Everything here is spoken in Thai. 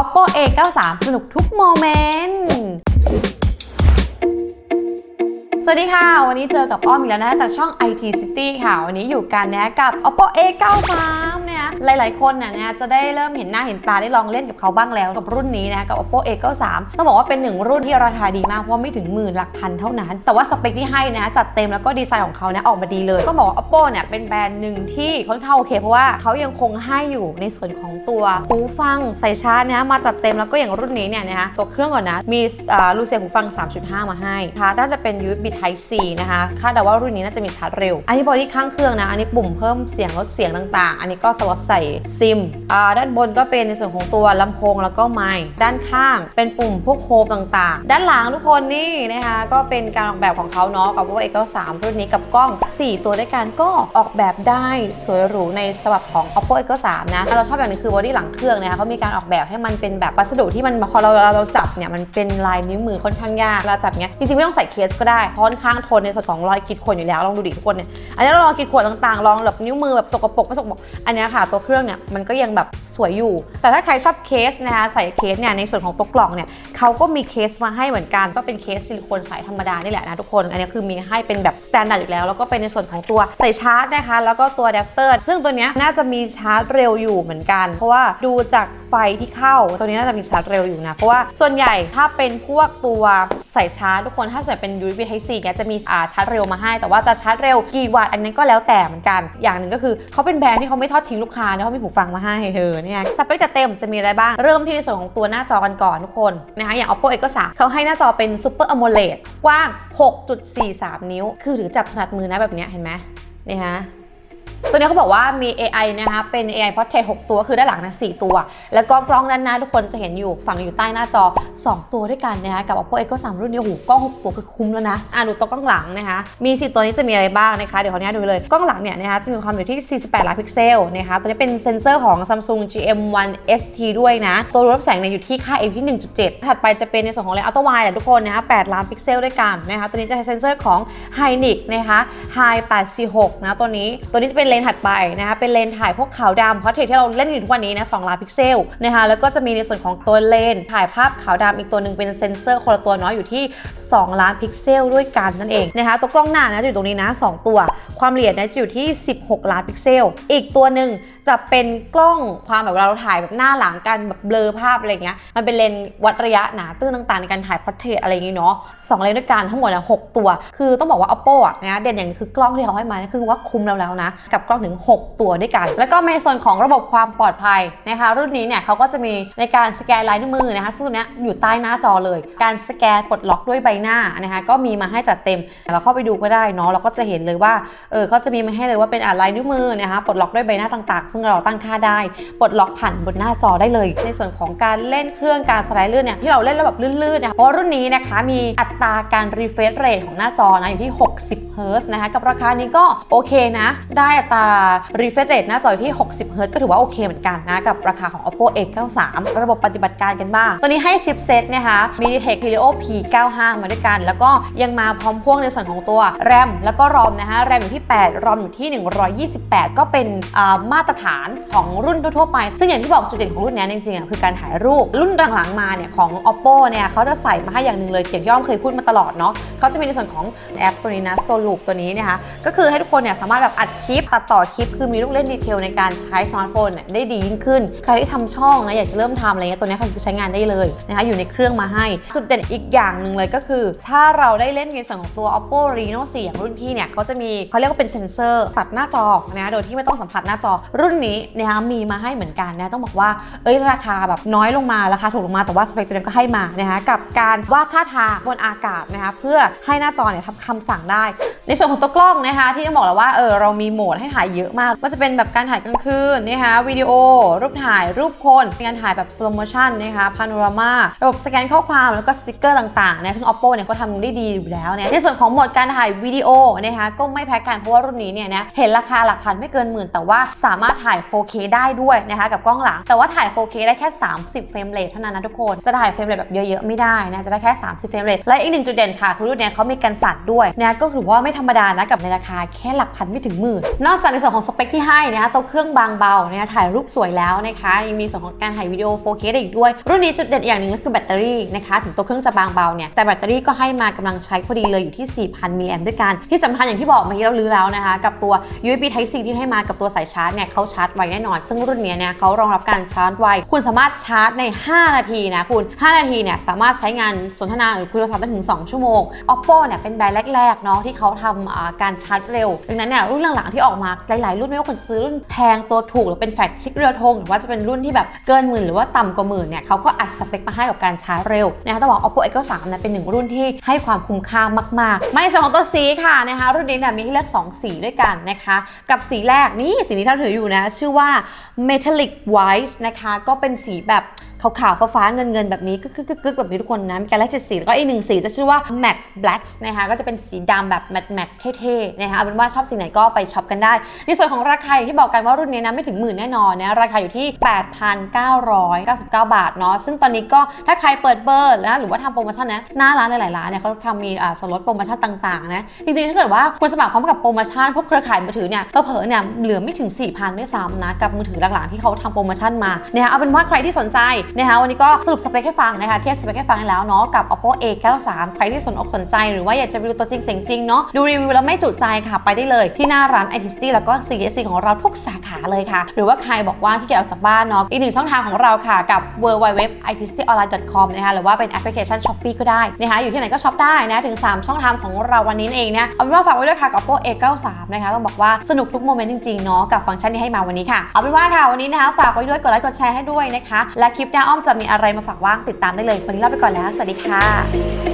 Oppo A93 สนุกทุกโมเมนต์ สวัสดีค่ะ วันนี้เจอกับอ้อมอีกแล้วนะจากช่อง IT City ค่ะ วันนี้อยู่กันนะกับ Oppo A93 นี่ยหลายๆ คนนะนะจะได้เริ่มเห็นหน้าเห็นตาได้ลองเล่นกับเขาบ้างแล้วกับรุ่นนี้นะกับ Oppo A93 ต้องบอกว่าเป็นหนึ่งรุ่นที่ราคาดีมากเพราะไม่ถึงหมื่นหลักพันเท่านั้น แต่ว่าสเปคที่ให้นะจัดเต็มแล้วก็ดีไซน์ของเขานะออกมาดีเลยต้องบอกว่า Oppo เนี่ยเป็นแบรนด์หนึ่งที่ค่อนข้างโอเค เพราะว่าเขายังคงให้อยู่ในส่วนของตัวหูฟังใส่ชาร์จนะมาจัดเต็มแล้วก็อย่างรุ่นนี้เนี่ยนะคะตัวเครื่องก่อนนะมีลูเซียหูฟัง 3.5 มาให้ชาร์จน่าจะเป็น USB Type C นะคะคาดเดาว่ารุ่นนี้น่าจะมีชาร์จเร็ว อันนี้บอดี้ข้างเครื่องนะอันนี้ปุ่มเพิ่มเสียงลดเสียงต่างๆ อันนี้ก็สล็อตใส่ซิมอ่าด้านบนก็เป็นในส่วนของตัวลำโพงแล้วก็ไมค์ด้านข้างเป็นปุ่มพวกโฮมต่างๆ ด้านหลังทุกคนนี่นะคะก็เป็นการออกแบบของเขาเนาะกับว่า X3 รุ่นนี้กับกล้อง 4 ตัวด้วยกันก็ออกแบบได้สวยหรูในฉบับของ Oppo X3 นะเราชอบอย่างนึงคือบอดี้หลังเครื่องนะคะเขามีการออกแบบให้มันเป็นแบบวัสดุที่มันพอเราเราจับเนี่ยมันเป็นลายนิ้วมือค่อนข้างยากเวลาจับเนี้ยจริงๆไม่ต้องใส่เคสก็ได้ค่อนข้างทนในส่วนของรอยขีดข่วนอยู่แล้วลองดูดิทุกคนเนี่ยอันนี้เราลองขีดข่วนต่างๆลองแบบนิ้วมือแบบสกปรกไม่สกปรกอันนี้ค่ะตัวเครื่องเนี่ยมันก็ยังแบบสวยอยู่ แต่ถ้าใครชอบเคสนะคะใส่เคสเนี่ยในส่วนของตัวกล่องเนี่ยเขาก็มีเคสมาให้เหมือนกัน ก็เป็นเคสซิลิโคนใสธรรมดานี่แหละนะทุกคน อันนี้คือมีให้เป็นแบบสแตนดาร์ดอยู่แล้ว แล้วก็เป็นในส่วนของตัวใส่ชาร์จนะคะ แล้วก็ตัวอะแดปเตอร์ซึ่งตัวนี้น่าจะมีชาร์จเร็วอยู่เหมือนกัน เพราะว่าดูจากไฟที่เข้าตัวนี้น่าจะมีชาร์จเร็วอยู่นะเพราะว่าส่วนใหญ่ถ้าเป็นพวกตัวใส่ชาร์จทุกคนถ้าใส่เป็น USB Type C เนี่ยจะมีอ่าชาร์จเร็วมาให้ แต่ว่าจะชาร์จเร็วกี่วัตต์อันนั้ก็แล้วแต่เหมือนกัน อย่างหนึ่งก็คือเขาเป็นแบรนด์ที่เขาไม่ทอดทิ้งลูกค้าเนะเขามีหูฟังมาให้เธอเนี่ยสเปคจะเต็มจะมีอะไรบ้าง เริ่มที่ในส่วนของตัวหน้าจอกันก่อนทุกคนนะคะอย่าง Oppo X3 เขาให้หน้าจอเป็น Super AMOLED กว้าง 6.43 นิ้ว คือถือจับถนัดมือนะแบบเนี้ยเห็นไหมนี่ฮะ ตัวนี้เขาบอกว่ามี AI นะคะ เป็น AI Portrait 6 ตัว คือด้านหลังนะ4ตัว แล้วก็กล้องด้านหน้าทุกคนจะเห็นอยู่ฝั่งอยู่ใต้หน้าจอ 2 ตัวด้วยกันนะคะ กับ Oppo X3 รุ่นนี้โอ้โหกล้อง 6 ตัวคือคุ้มแล้วนะ อ่าดูตัวกล้องหลังนะคะ มี 4 ตัวนี้จะมีอะไรบ้างนะคะ เดี๋ยวขออนุญาตดูเลย กล้องหลังเนี่ยนะคะ จะมีความอยู่ที่ 48 ล้านพิกเซลนะคะ ตัวนี้เป็นเซนเซอร์ของ Samsung GM1 ST ด้วยนะ ตัวรับแสงเนี่ยอยู่ที่ค่า f ที่ 1.7 ถัดไปจะเป็นในส่วนของเลนส์อัลตร้าไวด์ทุกคนนะคะ 8 ล้านพิกเซลด้วยกันนะคะ ตัวนี้จะใช้เซนเซอร์ของ Hynix นะคะ Hi 846นะตัวนี้ตัวนี้จะเป็นเลนส์ถัดไปนะคะเป็นเลนส์ถ่ายพวกขาวดำเพราะเทคที่เราเล่นอยู่ทุกวันนี้นะ2ล้านพิกเซลนะคะแล้วก็จะมีในส่วนของตัวเลนส์ถ่ายภาพขาวดำอีกตัวหนึ่งเป็นเซ็นเซอร์คนละตัวเน้อยอยู่ที่ 2 ล้านพิกเซลด้วยกันนั่นเองนะคะตัวกล้องหน้านะจะอยู่ตรงนี้นะ 2 ตัว ความละเอียดนะจะอยู่ที่ 16 ล้านพิกเซล อีกตัวหนึ่งจะเป็นกล้องความแบบเราถ่ายแบบหน้าหลังกันแบบเบลอภาพอะไรเงี้ยมันเป็นเลนส์วัดระยะหนาตื้นต่างๆในการถ่ายพอร์เทรตอะไรอย่างงี้เนาะสองเลนส์ด้วยกันทั้งหมดนะหกตัว คือต้องบอกว่า oppo อะนะเด่นอย่างคือกล้องที่เขาให้มาเนี่ยคือว่าคุ้มแล้วแล้วนะกับกล้องถึง 6 ตัวด้วยกัน แล้วก็ในส่วนของระบบความปลอดภัยนะคะ รุ่นนี้เนี่ยเขาก็จะมีในการสแกนลายนิ้วมือนะคะซึ่งตัวเนี้อยู่ใต้หน้าจอเลย การสแกนปลดล็อกด้วยใบหน้านะคะก็มีมาให้จัดเต็มเราเข้าไปดูก็ได้เนาะเราก็จะเห็นเลยว่าเออเขาจะมีมาให้เลยว่าเป็นอ่าลายนิ้วมือนะคะปลดล็อกด้วยใบหน้าต่างๆ ซึ่งเราตั้งค่าได้ปลดล็อกผ่านบนหน้าจอได้เลย ในส่วนของการเล่นเครื่องการสไลด์เลื่อนเนี่ยที่เราเล่นแล้วแบบลื่นๆเนี่ยเพราะรุ่นนี้นะคะมีอัตราการรีเฟรชเรทของหน้าจอนะอยู่ที่ 60 เฮิร์ตซ์นะคะกับราคานี้ก็โอเคนะ ได้อัตรารีเฟรชเรทหน้าจออยู่ที่ 60เฮิร์ตก็ถือว่าโอเคเหมือนกันนะ กับราคาของ oppo a93 ระบบปฏิบัติการกันบ้าง ตัวนี้ให้ชิปเซตนะคะ MediaTek Helio P95 มาด้วยกัน แล้วก็ยังมาพร้อมพ่วงในส่วนของตัว RAM แล้วก็ ROM นะคะ RAM อยู่ที่8 ROM อยู่ที่ 128 ก็เป็นมาตรฐานของรุ่นทั่วไป ซึ่งอย่างที่บอกจุดเด่นของรุ่นนี้จริงๆคือการถ่ายรูปรุ่นหลังๆมาเนี่ยของ oppo เนี่ยเขาจะใส่มาให้อย่างหนึ่งเลยอย่างที่อ้อมเคยพูดมาตลอดเนาะเขาจะมีในส่วนของแอปตัวนี้นะ Soloop ตัวนี้นะคะก็คือให้ทุกคนเนี่ยสามารถแบบอัดคลิปตัดต่อคลิป คือมีลูกเล่นดีเทลในการใช้สมาร์ทโฟนเนี่ยได้ดียิ่งขึ้น ใครที่ทำช่องนะอยากจะเริ่มทำอะไรเงี้ยตัวนี้คือใช้งานได้เลยนะคะอยู่ในเครื่องมาให้ จุดเด่นอีกอย่างหนึ่งเลยก็คือ ถ้าเราได้เล่นในส่วนของตัว oppo reno 4อย่างรุ่นพี่เนี่ยเขาจะมีเขาเรียกว่าเป็นเซ็นเซอร์ตัดหน้าจอนะโดยที่ไม่ต้องสัมผัสหน้าจอ รุ่นนี้นะคะมีมาให้เหมือนกันนะต้องบอกว่าเอ้ยราคาแบบน้อยลงมาราคาถูกลงมาแต่ว่าสเปคตัวนี้ก็ให้มานะคะกับการวาดท่าทางบนอากาศนะคะเพื่อให้หน้าจอเนี่ยทำคำสั่งได้ในส่วนของตัวกล้องนะคะ ที่ต้องบอกแล้วว่าเออเรามีโหมดให้ถ่ายเยอะมากว่าจะเป็นแบบการถ่ายกลางคืนนะคะวิดีโอ รูปถ่ายรูปคนการถ่ายแบบ slow motion นะคะพาโนรามาระบบสแกนข้อความแล้วก็สติกเกอร์ต่างๆนะซึ่ง oppo เนี่ยก็ทำได้ดีอยู่แล้วเนี่ยในส่วนของโหมดการถ่ายวิดีโอนะคะก็ไม่แพ้กันเพราะว่ารุ่นนี้เนี่ยนะเห็นราคาหลักพันไม่เกินหมื่น แต่ว่าสามารถถ่าย 4K ได้ด้วยนะคะกับกล้องหลัง แต่ว่าถ่าย 4K ได้แค่ 30 เฟรมเรทเท่านั้นนะทุกคนจะถ่ายเฟรมเรทแบบเยอะๆไม่ได้นะจะได้แค่ 30 เฟรมเรทและอีกหนึ่งจุดเด่นค่ะคือรุ่นนี้เขามีกันสั่นด้วยนะก็ถือว่าไม่ธรรมดานะกับในราคาแค่หลักพันไม่ถึงหมื่น นอกจากในส่วนของสเปคที่ให้นะคะตัวเครื่องบางเบาเนี่ยถ่ายรูปสวยแล้วนะคะยังมีส่วนของการถ่ายวิดีโอ 4K ได้อีกด้วย รุ่นนี้จุดเด่นอย่างหนึ่งก็คือแบตเตอรี่นะคะถึงตัวเครื่องจะบางเบาเนี่ยแต่แบตเตอรี่ก็ให้มากำลังใช้พอดีเลยอยู่ที่ 4,000 มิลลิแอมป์ด้วยกัน ที่สำคัญอย่างที่บอกเมื่อกี้เราลือแล้วนะคะกับตัว USB Type C ที่ให้มากับตัวสายชาร์จเนี่ยเขาชาร์จไวแน่นอน ซึ่งรุ่นนี้เนี่ยเขารองรับการชาร์จไวคุณสามารถชาร์จใน 5 นาทีนะคุณ 5 นาทีเนี่ยสามารถใช้งานสนทนาหรือคุยโทรศัพท์ได้ถึง 2 ชั่วโมง Oppo เนี่ยเป็นแบรนด์แรกๆเนาะที่เขาทำการชาร์จเร็ว ดังนั้นเนี่ยรุ่นหลังๆที่ออกมาหลายๆรุ่นไม่ว่าคุณซื้อรุ่นแพงตัวถูกหรือเป็นแฟลกชิกเรือธงหรือว่าจะเป็นรุ่นที่แบบเกินหมื่นหรือว่าต่ำกว่าหมื่นเนี่ยเขาก็อัดสเปคมาให้กับการชาร์จเร็วนะคะต้องบอก Oppo X 3เนี่ยเป็นหนึ่งรุ่นที่ให้ความคุ้มค่ามากๆ ไม่ส่วนของตัวสีค่ะนะคะรุ่นนี้เนี่ยมีให้เลือก 2 สีด้วยกันนะคะ กับสีแรกนี่สีนี้ที่เราถืออยู่นะ ชื่อว่า metallic white นะคะก็เป็นสีแบบ ขาวๆฟ้าๆเงินๆแบบนี้กึกๆๆๆแบบนี้ทุกคนนะมีการแลกเจ็ดสีแล้วก็อีกหนึ่งสีจะชื่อว่า matte black นะคะก็จะเป็นสีดำแบบ matte matte เท่ๆนะคะเอาเป็นว่าชอบสีไหนก็ไปช็อปกันได้ ในส่วนของราคาอย่างที่บอกกันว่ารุ่นนี้นะไม่ถึงหมื่นแน่นอนนะราคาอยู่ที่ 8,999 บาทเนาะซึ่งตอนนี้ก็ถ้าใครเปิดเบอร์นะหรือว่าทำโปรโมชั่นนะหน้าร้านหลายๆร้านเนี่ยเขาทำมีอ่าส่วนลดโปรโมชั่นต่างๆนะจริงๆถ้าเกิดว่าคุณสมัครพร้อมกับโปรโมชั่นพวกเครือข่ายมือถือเนี่ยเผลอเนี่ยเหลือไม่ถึง4,000ด้วยซ้ำนะกับมือถือหลักๆที่เขาทำโปรโมชั่นมาเนี่ยเอาเป็นว่าใครที่สนใจนะคะวันนี้ก็สรุปสเปคให้ฟังนะคะเทียบสเปคให้ฟังแล้วเนาะกับ oppo a 9 3ใครที่สนอกสนใจหรือว่าอยากจะรีวิวตัวจริงเสียงจริงเนาะดูรีวิวแล้วไม่จุใจค่ะ ไปได้เลยที่หน้าร้าน IT City แล้วก็ CSC ของเราทุกสาขาเลยค่ะ หรือว่าใครบอกว่าที่เกียจออกจากบ้านเนาะอีกหนึ่งช่องทางของเราค่ะกับ w w w i t c i t y o n l i n e c o m นะคะหรือว่าเป็นแอปพลิเคชัน Shopee ก็ได้นะคะอยู่ที่ไหนก็ช็อปได้นะถึง 3 ช่องทางของเราวันนี้เองเนี่ยเอาเป็นว่าฝากไว้ด้วยค่ะกับ oppo a 9 3นะคะต้องบอกว่าสนุกทุกโมเมนต์จริงๆเนาะกับฟังก์ชันที่ให้มาวันนี้ค่ะเอาเป็นว่าค่ะวันนี้นะคะฝากไว้ด้วยกดไลค์กดแชร์ให้ด้วยนะคะและคลิปหน้าอ้อมจะมีอะไรมาฝากว่างติดตามได้เลย วันนี้ลาไปก่อนแล้ว สวัสดีค่ะ